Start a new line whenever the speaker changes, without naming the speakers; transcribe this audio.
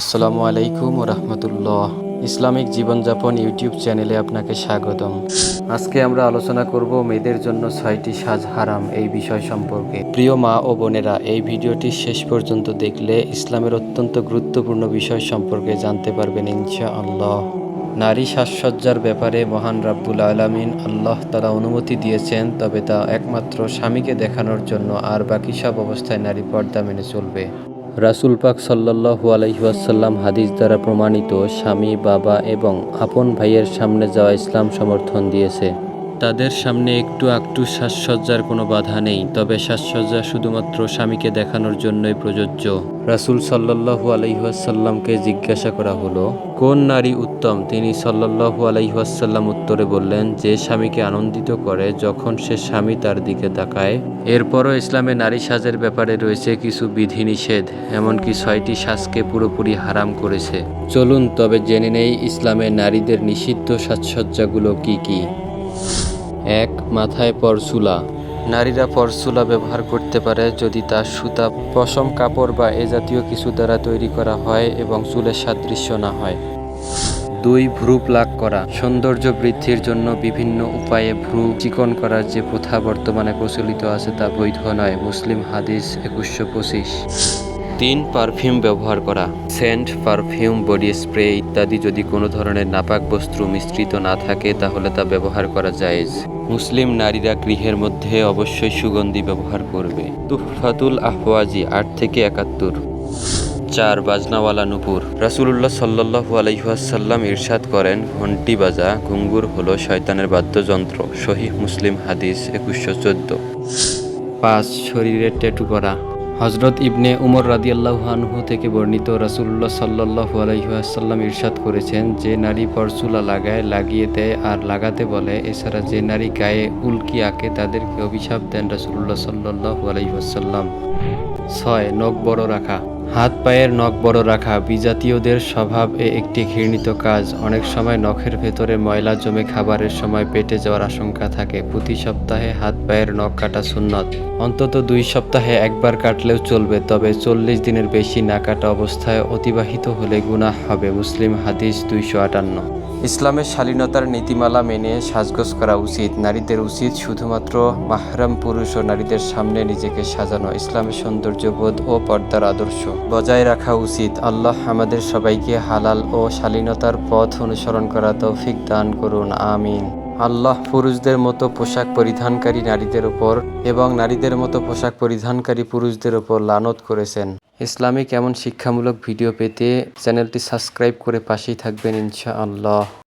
আসসালামু আলাইকুম রহমতুল্লাহ। ইসলামিক জীবনযাপন ইউটিউব চ্যানেলে আপনাকে স্বাগতম। আজকে আমরা আলোচনা করব মেয়েদের জন্য ছয়টি সাজ হারাম এই বিষয় সম্পর্কে। প্রিয় মা ও বোনেরা, এই ভিডিওটি শেষ পর্যন্ত দেখলে ইসলামের অত্যন্ত গুরুত্বপূর্ণ বিষয় সম্পর্কে জানতে পারবেন ইনশা আল্লাহ নারী সাজসজ্জার ব্যাপারে মহান রাব্বুল আলামিন আল্লাহ তারা অনুমতি দিয়েছেন, তবে তা একমাত্র স্বামীকে দেখানোর জন্য, আর বাকি সব অবস্থায় নারী পর্দা মেনে চলবে। রাসুল পাক সাল্লাহু আলহিহাসাল্লাম হাদিস দ্বারা প্রমাণিত স্বামী, বাবা এবং আপন ভাইয়ের সামনে যাওয়া ইসলাম সমর্থন দিয়েছে। তাদের সামনে একটু আকটু সাজসজ্জার কোনো বাধা নেই, তবে সাজসজ্জা শুধুমাত্র স্বামীকে দেখানোর জন্যই প্রযোজ্য। রাসুল সাল্লাহু আলহিহাসাল্লামকে জিজ্ঞাসা করা হলো, কোন নারী উত্তম? তিনি সাল্লাহু আলহিহাসাল্লাম উত্তরে বললেন, যে স্বামীকে আনন্দিত করে যখন সে স্বামী তার দিকে তাকায়। এরপরও ইসলামে নারী সাজের ব্যাপারে রয়েছে কিছু বিধিনিষেধ, এমনকি ছয়টি সাজকে পুরোপুরি হারাম করেছে। চলুন তবে জেনে নেই ইসলামে নারীদের নিষিদ্ধ সাজসজ্জাগুলো কি কি। এক মাথায় পরচুলা নারীরা পরচুলা ব্যবহার করতে পারে যদি তা সুতা, পশম কাপড় বা এ জাতীয় কিছু দ্বারা তৈরি করা হয় এবং চুলের সাদৃশ্য না হয়। দুই, ভ্রু প্লাক করা। সৌন্দর্য বৃদ্ধির জন্য বিভিন্ন উপায়ে ভ্রু চিকন করার যে প্রথা বর্তমানে প্রচলিত আছে তা বৈধ নয়। মুসলিম হাদিস একুশশো পঁচিশ। তিন পারফিউম ব্যবহার করা। সেন্ট পারফিউম, বডি স্প্রে ইত্যাদি যদি কোনো ধরনের নাপাক বস্ত্র মিশ্রিত না থাকে, তাহলে তা ব্যবহার করা জায়েজ। মুসলিম নারীরা গৃহের মধ্যে অবশ্যই সুগন্ধি ব্যবহার করবে। তুফাতুল আহওয়াজি, আট থেকে একাত্তর। চার, বাজনাওয়ালা নুপুর। রাসুলুল্লাহ সাল্লাহু আলহিহাসাল্লাম ইরশাদ করেন ঘন্টি বাজা, ঘুঙ্গুর হলো শয়তানের বাদ্যযন্ত্র। শহীহ মুসলিম হাদিস একুশশো চোদ্দ। পাঁচ শরীরের ট্যাটু করা। হজরত ইবনে উমর রাদিয়াল্লাহানহু থেকে বর্ণিত রাসুল্লাহ সাল্লু আলহিহাসাল্লাম ইরশাদ করেছেন, যে নারী পরচুলা লাগায়, লাগিয়ে দেয় আর লাগাতে বলে। এছাড়া যে নারী গায়ে উল্কি আঁকে, তাদেরকে অভিশাপ দেন রাসুল্লাহ সাল্লু আলহিহাসাল্লাম ছয়, নখ বড় রাখা। হাত পায়ের নখ বড় রাখা বিজাতীয়দের স্বভাব এ একটি ঘৃণিত কাজ। অনেক সময় নখের ভেতরে ময়লা জমে খাবারের সময় পেটে যাওয়ার আশঙ্কা থাকে। প্রতি সপ্তাহে হাত পায়ের নখ কাটা সুন্নত। অন্তত দুই সপ্তাহে একবার কাটলেও চলবে, তবে চল্লিশ দিনের বেশি না কাটা অবস্থায় অতিবাহিত হলে গুনাহ হবে। মুসলিম হাদিস দুইশো আটান্ন। ইসলামের শালীনতার নীতিমালা মেনে সাজগোজ করা উচিত। নারীদের উচিত শুধুমাত্র মাহরাম পুরুষ ও নারীদের সামনে নিজেকে সাজানো। ইসলামের সৌন্দর্যবোধ ও পর্দার আদর্শ বজায় রাখা উচিত। আল্লাহ আমাদের সবাইকে হালাল ও শালীনতার পথ অনুসরণ করা তৌফিক দান করুন। আমিন। আল্লাহ পুরুষদের মতো পোশাক পরিধানকারী নারীদের ওপর এবং নারীদের মতো পোশাক পরিধানকারী পুরুষদের ওপর লানত করেছেন। ইসলামিক এমন শিক্ষামূলক ভিডিও পেতে চ্যানেলটি সাবস্ক্রাইব করে পাশেই থাকবেন ইনশাআল্লাহ।